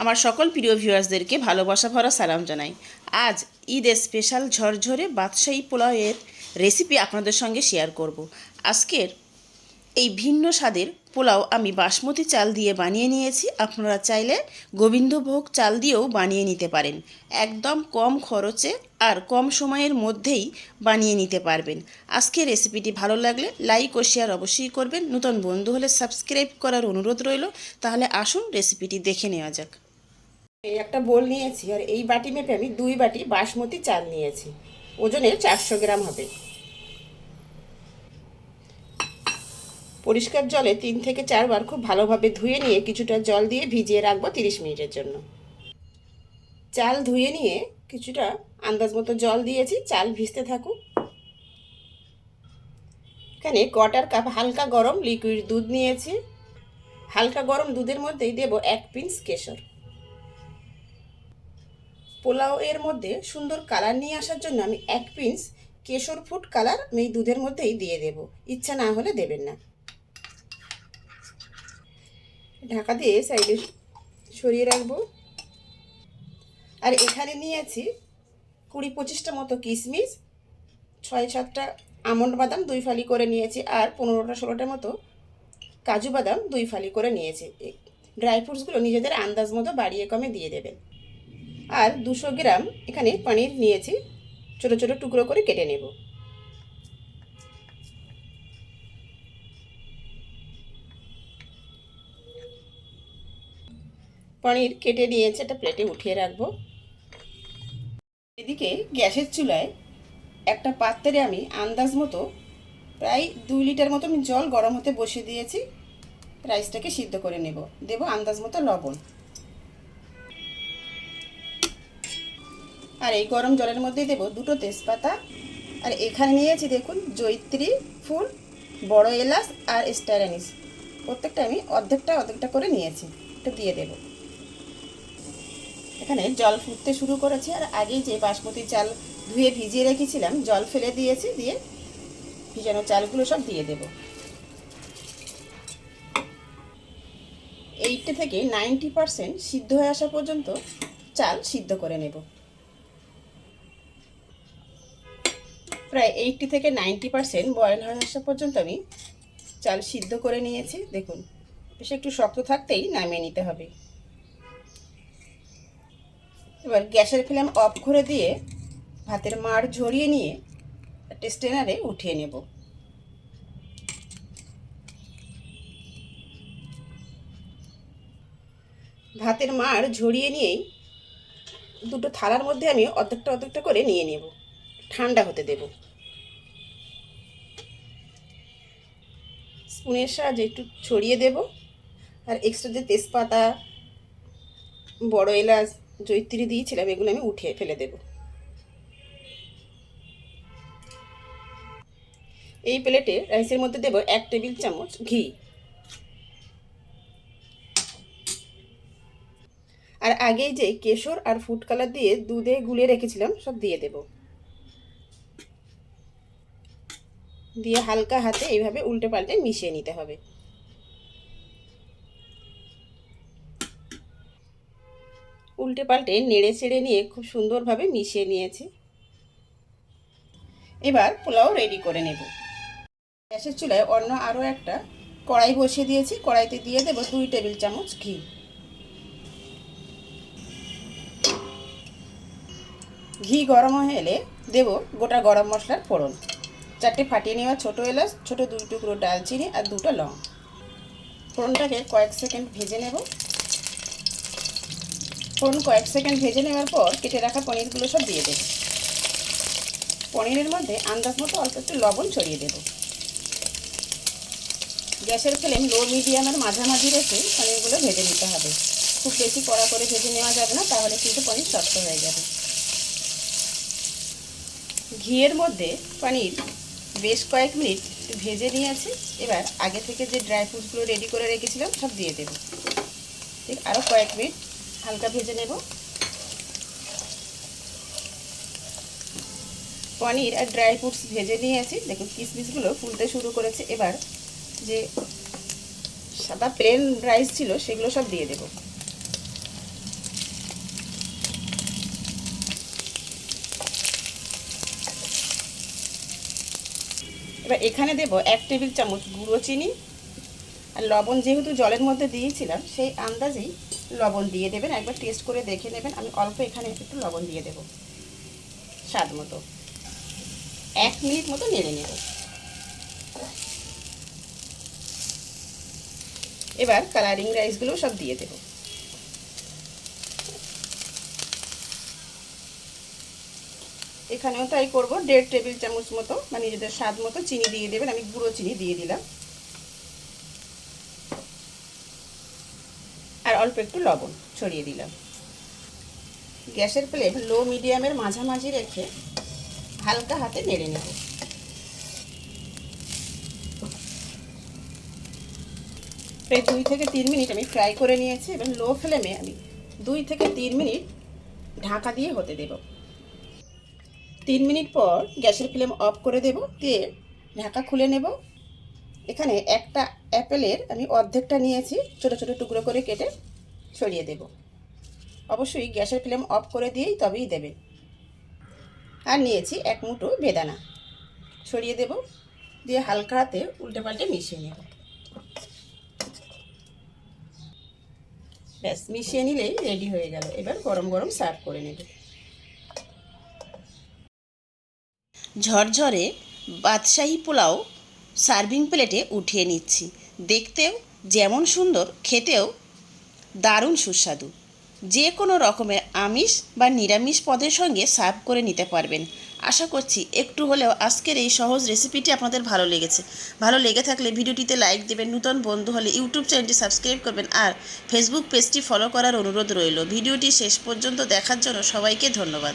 আমার সকল প্রিয় ভিউয়ার্সদেরকে ভালোবাসা ভরা সালাম জানাই। আজ ঈদের স্পেশাল ঝরঝরে বাদশাহী পোলাওয়ের রেসিপি আপনাদের সঙ্গে শেয়ার করব। আজকের এই ভিন্ন স্বাদের পোলাও আমি বাসমতি চাল দিয়ে বানিয়ে নিয়েছি। আপনারা চাইলে গোবিন্দভোগ চাল দিয়েও বানিয়ে নিতে পারেন। একদম কম খরচে আর কম সময়ের মধ্যেই বানিয়ে নিতে পারবেন। আজকের রেসিপিটি ভালো লাগলে লাইক ও শেয়ার অবশ্যই করবেন। নতুন বন্ধু হলে সাবস্ক্রাইব করার অনুরোধ রইল। তাহলে আসুন রেসিপিটি দেখে নেওয়া যাক। এই একটা বোল নিয়েছি আর এই বাটি মেপে আমি দুই বাটি বাসমতি চাল নিয়েছি। ওজনে চারশো গ্রাম হবে। পরিষ্কার জলে তিন থেকে চারবার খুব ভালোভাবে ধুয়ে নিয়ে কিছুটা জল দিয়ে ভিজিয়ে রাখব তিরিশ মিনিটের জন্য। চাল ধুয়ে নিয়ে কিছুটা আন্দাজ মতো জল দিয়েছি, চাল ভিজতে থাকুক। এখানে কোয়ার্টার কাপ হালকা গরম লিকুইড দুধ নিয়েছি। হালকা গরম দুধের মধ্যেই দেব এক পিঞ্চ কেশর। পোলাও এর মধ্যে সুন্দর কালার নিয়ে আসার জন্য আমি এক পিঞ্চ কেশর ফুড কালার আমি এই দুধের মধ্যেই দিয়ে দেব। ইচ্ছা না হলে দেবেন না। ঢাকা দিয়ে সাইডে সরিয়ে রাখব। আর এখানে নিয়েছি কুড়ি পঁচিশটা মতো কিশমিশ ছয় সাতটা আমন্ড বাদাম দুই ফালি করে নিয়েছি আর পনেরোটা ষোলোটার মতো কাজু বাদাম দুই ফালি করে নিয়েছি। ড্রাই ফ্রুটসগুলো নিজেদের আন্দাজ মতো বাড়িয়ে কমে দিয়ে দেবেন। আর দুশো গ্রাম এখানে পনির নিয়েছি। ছোট ছোট টুকরো করে কেটে নেব। পনির কেটে নিয়েছে, একটা প্লেটে উঠিয়ে রাখব। এদিকে গ্যাসের চুলায় একটা পাত্রে আমি আন্দাজ মতো প্রায় দুই লিটার মতো আমি জল গরম হতে বসিয়ে দিয়েছি। রাইসটাকে সিদ্ধ করে নেব। দেব আন্দাজ মতো লবণ। আর এই গরম জলের মধ্যে দেব দুটো তেজপাতা। আর এখানে নিয়েছি দেখুন জৈত্রী ফুল, বড় এলাচ আর স্টারানিস প্রত্যেকটা আমি অর্ধেকটা অর্ধেকটা করে নিয়েছি এটা দিয়ে দেব। এখানে জল ফুটতে শুরু করেছে আর আগেই যে বাসমতি চাল ধুয়ে ভিজিয়ে রেখেছিলাম, জল ফেলে দিয়েছি, দিয়ে ভিজানো চালগুলো সব দিয়ে দেব। এইটটি থেকে নাইনটি পারসেন্ট সিদ্ধ হয়ে আসা পর্যন্ত চাল সিদ্ধ করে নেব। প্রায় এইটটি থেকে নাইনটি পারসেন্ট বয়েল হয়ে আসা পর্যন্ত আমি চাল সিদ্ধ করে নিয়েছি। দেখুন, বেশ একটু শক্ত থাকতেই নামিয়ে নিতে হবে। এবার গ্যাসের ফ্লেম অফ করে দিয়ে ভাতের মাড় ঝরিয়ে নিয়ে স্টেনারে উঠিয়ে নেব। ভাতের মাড় ঝরিয়ে নিয়েই দুটো থালার মধ্যে আমি অর্ধেকটা অর্ধেকটা করে নিয়ে নেব। ঠান্ডা হতে দেব। স্পুনের সাহায্যে একটু ছড়িয়ে দেব। আর এক্সট্রা যে তেজপাতা, বড় এলাচ জৈত্রী দিয়েছিলাম, এগুলো আমি উঠিয়ে ফেলে দেব। এই প্লেটে রাইসের মধ্যে দেব এক টেবিল চামচ ঘি। আর আগেই যে কেশর আর ফুড কালার দিয়ে দুধে গুলিয়ে রেখেছিলাম, সব দিয়ে দেব। দিয়ে হালকা হাতে এইভাবে উল্টে পাল্টে মিশিয়ে নিতে হবে। উল্টে পাল্টে নেড়ে চেড়ে নিয়ে খুব সুন্দরভাবে মিশিয়ে নিয়েছি। এবার পোলাও রেডি করে নেব। গ্যাসের চুলায় অন্য আরও একটা কড়াই বসিয়ে দিয়েছি। কড়াইতে দিয়ে দেবো দুই টেবিল চামচ ঘি। ঘি গরম হয়ে এলে দেবো গোটা গরম মশলার ফোড়ন। চারটে ফাটিয়ে নেওয়া ছোটো এলাচ, ছোটো দুই টুকরো ডালচিনি আর দুটো লং। ফোড়নটাকে কয়েক সেকেন্ড ভেজে নেব। ফোড়ন কয়েক সেকেন্ড ভেজে নেওয়ার পর কেটে রাখা পনিরগুলো সব দিয়ে দেব। পনিরের মধ্যে আন্দাজ মতো অল্প একটু লবণ ছড়িয়ে দেব। গ্যাসের ফ্লেম লো মিডিয়ামের মাঝামাঝি রেখে পনিরগুলো ভেজে নিতে হবে। খুব বেশি কড়া করে ভেজে নেওয়া যাবে না, তাহলে কিন্তু পনির শক্ত হয়ে যাবে। ঘিয়ের মধ্যে পনির বেশ কয়েক মিনিট ভেজে নিয়েছি। এবার আগে থেকে যে ড্রাই ফ্রুটসগুলো রেডি করে রেখেছিলাম, সব দিয়ে দেবো। ঠিক আরও কয়েক মিনিট হালকা ভেজে নেব। পনির আর ড্রাই ফ্রুটস ভেজে নিয়েছি। দেখুন, কিসমিসগুলো ফুলতে শুরু করেছে। এবার যে সাদা প্লেন রাইস ছিল, সেগুলো সব দিয়ে দেব। এবার এখানে দেব এক টেবিল চামচ গুঁড়ো চিনি আর লবণ যেহেতু জলের মধ্যে দিয়েছিলাম, সেই আন্দাজেই লবণ দিয়ে দেবেন। একবার টেস্ট করে দেখে নেবেন। আমি অল্প এখানে একটু লবণ দিয়ে দেব। স্বাদ মতো। এক মিনিট মতো নেড়ে নেব। এবার কালারিং রাইসগুলো সব দিয়ে দেব। এখানেও তাই করব, দেড় টেবিল চামচ মতো মানে নিজেদের স্বাদ মতো চিনি দিয়ে দেবেন, আমি গুঁড়ো চিনি দিয়ে দিলাম। আর অল্প একটু লবণ ছড়িয়ে দিলাম। গ্যাসের প্লেট লো মিডিয়ামের মাঝামাঝি রেখে হালকা হাতে নেড়ে নেব। প্রায় দুই থেকে তিন মিনিট আমি ফ্রাই করে নিয়েছি, এবং লো ফ্লেমে আমি দুই থেকে তিন মিনিট ঢাকা দিয়ে হতে দেব। তিন মিনিট পর গ্যাসের ফ্লেম অফ করে দেব, দিয়ে ঢাকা খুলে নেব। এখানে একটা অ্যাপেলের আমি অর্ধেকটা নিয়েছি, ছোট ছোট টুকরো করে কেটে ছড়িয়ে দেব। অবশ্যই গ্যাসের ফ্লেম অফ করে দিয়েই তবেই দেবেন আর নিয়েছি এক মুঠো বেদানা। ছড়িয়ে দেব, দিয়ে হালকা হাতে উল্টে পাল্টে মিশিয়ে নেব। ব্যাস, মিশিয়ে নিলেই রেডি হয়ে গেল। এবার গরম গরম সার্ভ করে নেব। ঝরঝরে বাদশাহী পোলাও সার্ভিং প্লেটে উঠিয়ে নিচ্ছি। দেখতেও যেমন সুন্দর, খেতেও দারুণ সুস্বাদু। যে কোনো রকমের আমিষ বা নিরামিষ পদের সঙ্গে সার্ভ করে নিতে পারবেন। আশা করছি একটু হলেও আজকের এই সহজ রেসিপিটি আপনাদের ভালো লেগেছে। ভালো লেগে থাকলে ভিডিওটিতে লাইক দেবেন, নূতন বন্ধু হলে ইউটিউব চ্যানেলটি সাবস্ক্রাইব করবেন আর ফেসবুক পেজটি ফলো করার অনুরোধ রইল। ভিডিওটি শেষ পর্যন্ত দেখার জন্য সবাইকে ধন্যবাদ।